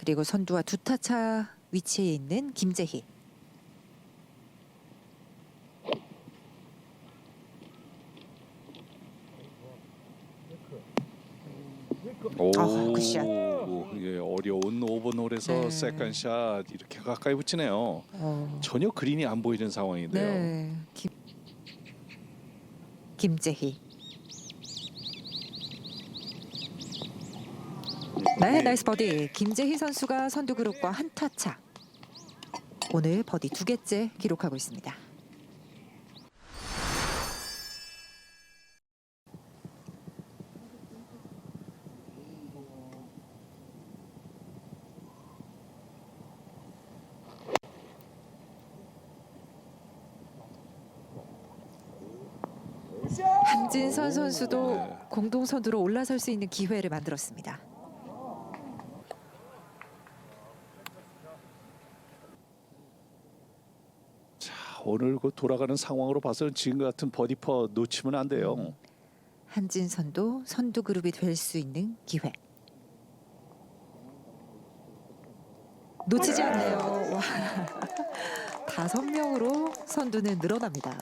그리고 선두와 두 타차 위치에 있는 김재희. 오, 아, 굿샷. 예, 어려운 5번 홀에서 네. 세컨샷 이렇게 가까이 붙이네요. 어. 전혀 그린이 안 보이는 상황인데요. 네. 김, 김재희. 네, 나이스 버디. 김재희 선수가 선두 그룹과 한타 차. 오늘 버디 두 개째 기록하고 있습니다. 한진선 선수도 네. 공동 선두로 올라설 수 있는 기회를 만들었습니다. 오늘 그 돌아가는 상황으로 봐서는 지금 같은 버디퍼 놓치면 안 돼요. 음. 한진선도 선두 그룹이 될 수 있는 기회. 놓치지 않네요. 와. 다섯 명으로 선두는 늘어납니다.